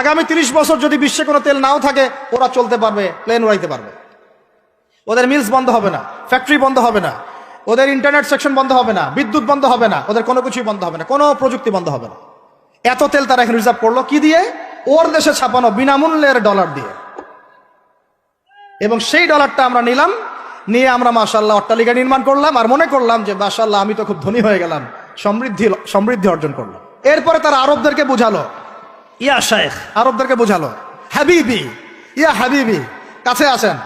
আগামী তিরিশ বছর যদি বিশ্বে কোনো তেল নাও থাকে, ওরা চলতে পারবে প্লেন উড়াইতে পারবে। ওদের মিলস বন্ধ হবে না ফ্যাক্টরি বন্ধ হবে না, ওদের ইন্টারনেট সেকশন বন্ধ হবে না, বিদ্যুৎ বন্ধ হবে না, ওদের কোনো কিছুই বন্ধ হবে না, কোনো প্রযুক্তি বন্ধ হবে না। এত তেল তারা এখন রিজার্ভ করল কি দিয়ে? ওর দেশে ছাপানো বিনামূল্যের ডলার দিয়ে। এবং সেই ডলারটা আমরা নিলাম, নিয়ে আমরা মাশাল্লাহ অট্টালিকা নির্মাণ করলাম, আর মনে করলাম যে মাশাল্লাহ আমি তো খুব ধনী হয়ে গেলাম, সমৃদ্ধি সমৃদ্ধি অর্জন করলাম। এরপরে তারা আরবদেরকে বুঝালো ইয়া শেখ আরবদেরকে বুঝালো, হাবিবি, ইয়া হাবিবি, কাছে আসেন।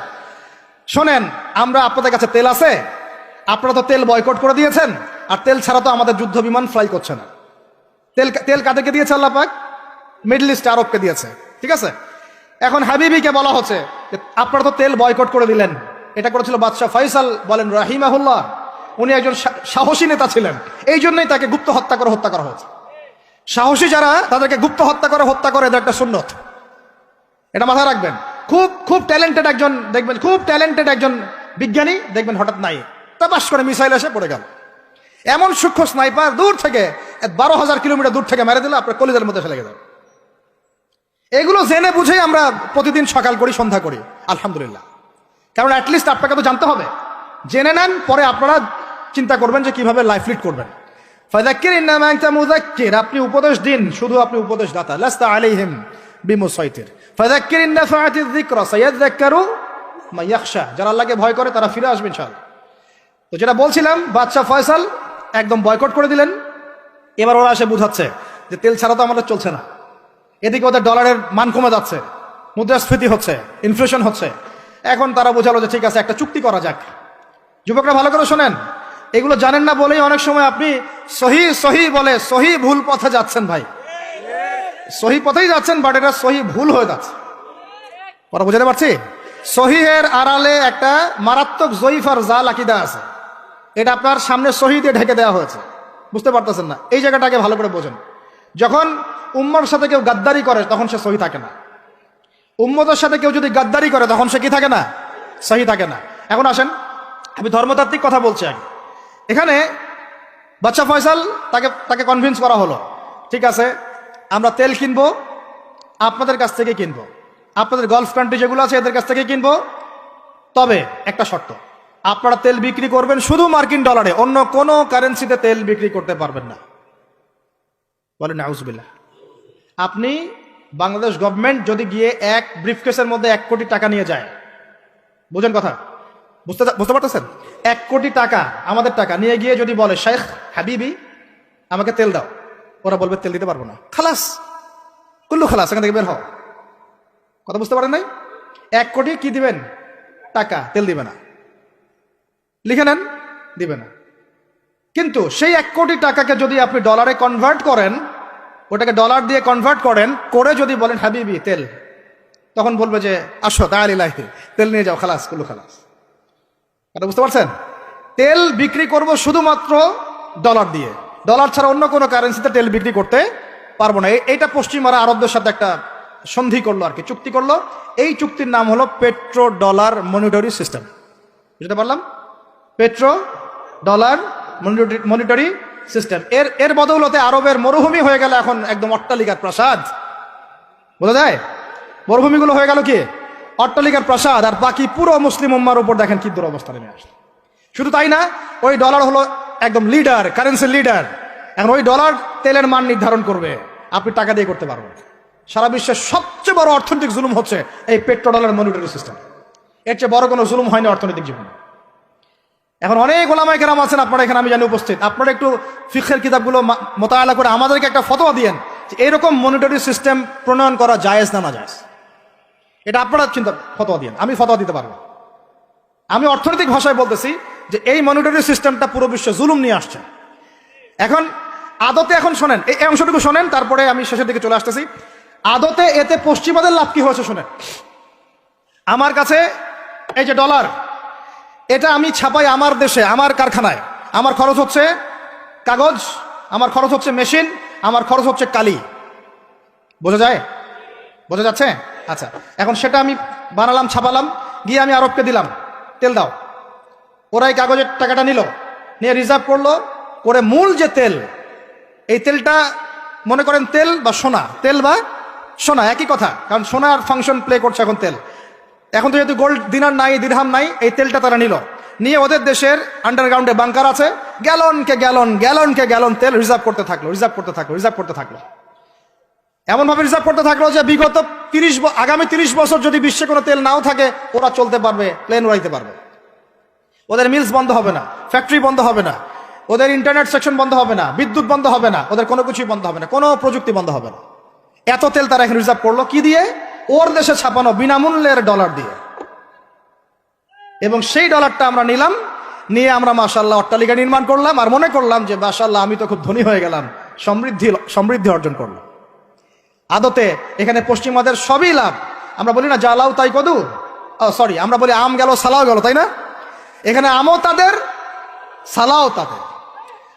শোনেন, আমরা আপনাদের কাছে তেল আছে, আপনারা তো তেল বয়কট করে দিয়েছেন, আর তেল ছাড়া তো আমাদের যুদ্ধ বিমান ফ্লাই করছে না। তেল তেল কাদেরকে দিয়েছে আল্লাহ পাক? মিডল ইস্ট আরবকে দিয়েছে, ঠিক আছে? এখন হাবিবিকে বলা হচ্ছে আপনারা তো তেল বয়কট করে দিলেন। এটা করেছিল বাদশাহ ফয়সাল, বলেন রাহিমাহুল্লাহ। উনি একজন সাহসী নেতা ছিলেন। এই জন্যই তাকে গুপ্ত হত্যা করে হত্যা করা হয়েছে। সাহসী যারা, তাদেরকে গুপ্ত হত্যা করে হত্যা করে, এদের একটা সুন্নত। এটা মাথায় রাখবেন। খুব খুব ট্যালেন্টেড একজন, দেখবেন, খুব ট্যালেন্টেড একজন বিজ্ঞানী, দেখবেন হঠাৎ নাই। তাপাস করে মিসাইল এসে পড়ে গেল। এমন সূক্ষ্ম স্নাইপার দূর থেকে বারো হাজার কিলোমিটার দূর থেকে মেরে দিলে, আপনার কলিজের মধ্যে ফেলে গেল। এগুলো জেনে বুঝেই আমরা প্রতিদিন সকাল করি, সন্ধ্যা করি, আলহামদুলিল্লাহ। কারণ অ্যাটলিস্ট আপনাকে তো জানতে হবে। জেনে নেন, পরে আপনারা চিন্তা করবেন যে কীভাবে লাইফ লিড করবেন। ফাদাক্কির ইন্নামা আনতা মুযাক্কির আপনি উপদেশ দিন, শুধু আপনি উপদেশ দাতা লাস্তা আলাইহিম বিমুসাইতির ফাদাক্কির ইন নাফাআতি যিকরা সায়াযাক্কারু মা ইয়াখশা যারা আল্লাহকে ভয় করে তারা ফিরে আসবে ইনশাআল্লাহ। তো যেটা বলছিলাম, বাদশাহ ফয়সাল একদম বয়কট করে দিলেন। এবার ওরা এসে বুঝাচ্ছে যে তেল ছাড়া তো আমাদের চলছে না। এদিকে ওদের ডলারের মান কমে যাচ্ছে, মুদ্রাস্ফীতি হচ্ছে ইনফ্লেশন হচ্ছে। এখন তারা বোঝালো যে ঠিক আছে, একটা চুক্তি করা যাক। যুবকরা ভালো করে শোনেন এগুলো জানেন না বলেই অনেক সময় আপনি সহি সহি বলে, সহি ভুল পথে যাচ্ছেন ভাই। সহি পথেই যাচ্ছেন বাট এটা সহি ভুল হয়ে যাচ্ছে। কথা বুঝাতে পারছি? সহিহের আড়ালে একটা মারাত্মক জয়ীফ আর জাল আকিদা আছে। এটা আপনার সামনে সহি দিয়ে ঢেকে দেওয়া হয়েছে। বুঝতে পারতেছেন না? এই জায়গাটাকে ভালো করে বোঝেন। যখন উম্মর সাথে কেউ গাদ্দারি করে, তখন সে সহি থাকে না। উম্মতের সাথে কেউ যদি গাদ্দারি করে, তখন সে কি থাকে না? সহি থাকে না। এখন আসেন, আমি ধর্মতাত্ত্বিক কথা বলছি আগে। এখানে বাচ্চা ফয়সাল তাকে তাকে কনভিন্স করা হলো। ঠিক আছে, আমরা তেল কিনবো, আপনাদের কাছ থেকে কিনবো। আপনাদের গলফ কান্ট্রি যেগুলো আছে, এদের কাছ থেকে কিনবো। তবে একটা শর্ত, আপনারা তেল বিক্রি করবেন শুধু মার্কিন ডলারে অন্য কোনো কারেন্সিতে তেল বিক্রি করতে পারবেন না। বলেন আউজবিল্লাহ আপনি বাংলাদেশ গভর্নমেন্ট যদি গিয়ে এক ব্রিফকেসের মধ্যে এক কোটি টাকা নিয়ে যায়, বুঝেন কথা? বুঝতে বুঝতে পারতেছেন? এক কোটি টাকা আমাদের টাকা। নিয়ে গিয়ে যদি বলে শেখ হাবিবি, আমাকে তেল দাও। ওরা বলবে, তেল দিতে পারব না। খালাস। কুল্লু খালাস, এখান থেকে বের হও। কথা বুঝতে পারেন নাই? এক কোটি কি দিবেন? টাকা, তেল দিবে না। লিখে নেন, দিবে না। কিন্তু সেই এক কোটি টাকাকে যদি আপনি ডলারে কনভার্ট করেন, ওটাকে ডলার দিয়ে কনভার্ট করেন, করে যদি বলেন, হাবিবি, তেল। তখন বলবে যে, আসো তাহলে তেল নিয়ে যাও, খালাস, কুল্লু খালাস। এটা বুঝতে পারছেন? তেল বিক্রি করব শুধুমাত্র ডলার দিয়ে। ডলার ছাড়া অন্য কোনো কারেন্সিতে তেল বিক্রি করতে পারব না। এইটা পশ্চিমারা আরবদের সাথে একটা সন্ধি করল আর কি, চুক্তি করল। এই চুক্তির নাম হলো পেট্রো ডলার মনিটরি সিস্টেম বুঝতে পারলাম? পেট্রো ডলার মনিটরি সিস্টেম এর এর বদৌলতে আরবের মরুভূমি হয়ে গেল এখন একদম অট্টালিকার প্রাসাদ। বোঝা যায়? মরুভূমিগুলো হয়ে গেল কি? অট্টালিকার প্রাসাদ আর বাকি পুরো মুসলিম উম্মার উপর দেখেন কি দুরবস্থা নেমে আসছে। শুধু তাই না, ওই ডলার হলো একদম লিডার কারেন্সি লিডার এখন ওই ডলার তেলের মান নির্ধারণ করবে। আপনি টাকা দিয়ে করতে পারবেন। সারা বিশ্বের সবচেয়ে বড় অর্থনৈতিক জুলুম হচ্ছে এই পেট্রো ডলার মনিটরি সিস্টেম এর চেয়ে বড় কোনো জুলুম হয়নি অর্থনৈতিক জীবনে। এখন অনেক ওলামায় কেরাম আছেন, আপনারা এখানে আমি জানি উপস্থিত। আপনারা একটু ফিখের কিতাবগুলো মোতায়েলা করে আমাদেরকে একটা ফতোয়া দিয়েন যে এরকম মনিটরি সিস্টেম প্রণয়ন করা জায়েজ না না জায়েজ এটা আপনারা চিন্তা, ফতোয়া দিয়েন আমি ফতোয়া দিতে পারব। আমি অর্থনৈতিক ভাষায় বলতেছি যে এই মনিটরি সিস্টেমটা পুরো বিশ্বে জুলুম নিয়ে আসছে। এখন, আদতে এখন শোনেন, এই অংশটুকু শোনেন, তারপরে আমি শেষের দিকে চলে আসতেছি। আদতে এতে পশ্চিমাদের লাভ কি হয়েছে শোনেন। আমার কাছে এই যে ডলার এটা আমি ছাপাই আমার দেশে, আমার কারখানায়। আমার খরচ হচ্ছে কাগজ, আমার খরচ হচ্ছে মেশিন, আমার খরচ হচ্ছে কালি। বোঝা যায়? বোঝা যাচ্ছে? আচ্ছা এখন সেটা আমি বানালাম, ছাপালাম, গিয়ে আমি আরবকে দিলাম। তেল দাও। ওরা এই কাগজের টাকাটা নিল, নিয়ে রিজার্ভ করল। করে মূল যে তেল, এই তেলটা, মনে করেন তেল বা সোনা, তেল বা সোনা, একই কথা, কারণ সোনার ফাংশন প্লে করছে এখন তেল। এখন তো যেহেতু গোল্ড দিনার নাই দিরহাম নাই, এই তেলটা তারা নিল। নিয়ে ওদের দেশের আন্ডারগ্রাউন্ডে বাংকার আছে গ্যালনকে গ্যালন গ্যালনকে গ্যালন তেল রিজার্ভ করতে থাকল রিজার্ভ করতে থাকল রিজার্ভ করতে থাকল। এমনভাবে রিজার্ভ করতে থাকল যে বিগত তিরিশ আগামী তিরিশ বছর যদি বিশ্বে কোনো তেল নাও থাকে, ওরা চলতে পারবে, প্লেন উড়াইতে পারবে। ওদের মিলস বন্ধ হবে না, ফ্যাক্টরি বন্ধ হবে না, ওদের ইন্টারনেট সেকশন বন্ধ হবে না, বিদ্যুৎ বন্ধ হবে না, ওদের কোনো কিছুই বন্ধ হবে না, কোনো প্রযুক্তি বন্ধ হবে না। এত তেল তারা এখন রিজার্ভ করল কি দিয়ে? ওর দেশে ছাপানো বিনামূল্যের ডলার দিয়ে। এবং সেই ডলারটা আমরা নিলাম, নিয়ে আমরা মাসাল্লাহ অট্টালিকা নির্মাণ করলাম, আর মনে করলাম যে মাসাল্লাহ আমি তো খুব ধনী হয়ে গেলাম, সমৃদ্ধি সমৃদ্ধি অর্জন করলাম। আদতে এখানে পশ্চিমাদের সবই লাভ। আমরা বলি না জ্বালাও তাই কদু। সরি আমরা বলি, আম গেল, সালাও গেল, তাই না? এখানে আমও তাদের, সালাও তাদের।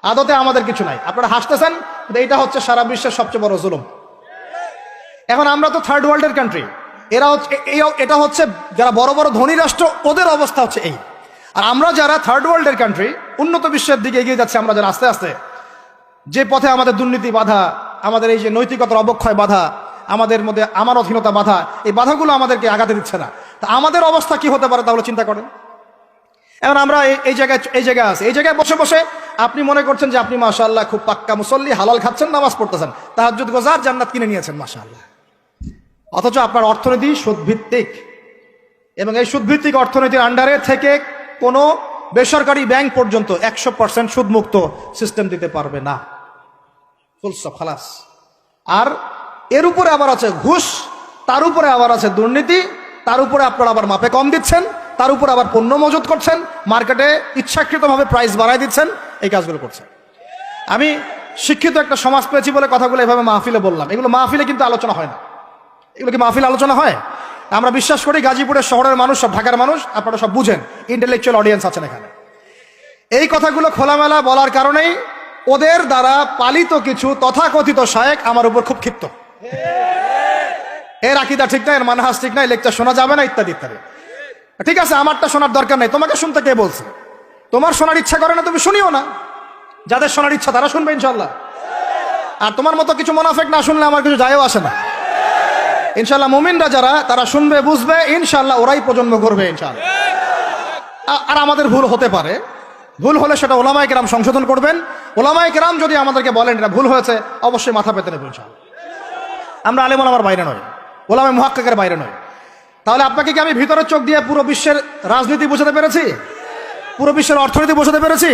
আদতে আমাদের কিছু নাই। আপনারা হাসতেছেন এইটা হচ্ছে সারা বিশ্বের সবচেয়ে বড় জুলুম। এখন আমরা তো থার্ড ওয়ার্ল্ডের কান্ট্রি এরা হচ্ছে এটা হচ্ছে যারা বড় বড় ধনী রাষ্ট্র, ওদের অবস্থা হচ্ছে এই। আর আমরা যারা থার্ড ওয়ার্ল্ডের কান্ট্রি উন্নত বিশ্বের দিকে এগিয়ে যাচ্ছে আমরা যারা আস্তে আস্তে। যে পথে আমাদের দুর্নীতি বাধা আমাদের এই যে নৈতিকতার অবক্ষয় বাধা, আমাদের মধ্যে আমার অধীনতা বাধা, এই বাধাগুলো আমাদেরকে আগাতে দিচ্ছে না। তা আমাদের অবস্থা কি হতে পারে তাহলে চিন্তা করেন। এখন আমরা এই- জায়গায়, এই জায়গায় আছি। এই জায়গায় বসে বসে আপনি মনে করছেন যে আপনি মাশাআল্লাহ খুব পাক্কা মুসল্লি, হালাল খাচ্ছেন, নামাজ পড়তেছেন। তাহাজ্জুদ গোজার জান্নাত কিনে নিয়েছেন, মাশাআল্লাহ। অথচ আপনার অর্থনীতি সুদভিত্তিক। এবং এই সুদভিত্তিক অর্থনীতির আন্ডারে থেকে কোনো বেসরকারি ব্যাংক পর্যন্ত একশো পার্সেন্ট সুদমুক্ত সিস্টেম দিতে পারবে না। খালাস। আর এর উপরে আবার আছে ঘুষ, তার উপরে আবার আছে দুর্নীতি, তার উপরে আপনারা আবার মাপে কম দিচ্ছেন, তার উপরে আবার পণ্য মজুত করছেন, মার্কেটে ইচ্ছাকৃতভাবে প্রাইস বাড়ায় দিচ্ছেন, এই কাজগুলো করছেন। আমি শিক্ষিত একটা সমাজ পেয়েছি বলে কথাগুলো এভাবে মাহফিলে বললাম। এগুলো মাহফিলে কিন্তু আলোচনা হয় না। এগুলো কি মাহফিল আলোচনা হয়? আমরা বিশ্বাস করি গাজীপুরের শহরের মানুষ, সব ঢাকার মানুষ, আপনারা সব বুঝেন ইন্টেলেকচুয়াল অডিয়েন্স আছেন এখানে। এই কথাগুলো খোলামেলা বলার কারণেই ওদের দ্বারা পালিত কিছু তথাকথিত শায়েক আমার উপর খুব ক্ষিপ্ত। এর আকিদা ঠিক না এর মানহাস ঠিক না লেকচার শোনা যাবে না, ইত্যাদি ইত্যাদি। ঠিক আছে, আমারটা শোনার দরকার নেই। তোমাকে শুনতে কে বলছে? তোমার শোনার ইচ্ছা করে না, তুমি শুনিও না। যাদের শোনার ইচ্ছা, তারা শুনবে ইনশাল্লাহ আর তোমার মতো কিছু মোনাফেক না শুনলে আমার কিছু যায়ও আসে না। ইনশাল্লাহ মুমিনরা যারা, তারা শুনবে, বুঝবে ইনশাল্লাহ ওরাই প্রজন্ম করবে ইনশাল্লাহ আর আমাদের ভুল হতে পারে। ভুল হলে সেটা ওলামায় কেরাম সংশোধন করবেন। ওলামাই কেরাম যদি আমাদেরকে বলেন এটা ভুল হয়েছে, অবশ্যই মাথা পেতে নেবেন আমরা আলেম ওলামার বাইরে নয় ওলামায় মহাক্কাকের বাইরে নয় তাহলে আপনাকে কি আমি ভিতরের চোখ দিয়ে পুরো বিশ্বের রাজনীতি বোঝাতে পেরেছি? পুরো বিশ্বের অর্থনীতি বোঝাতে পেরেছি?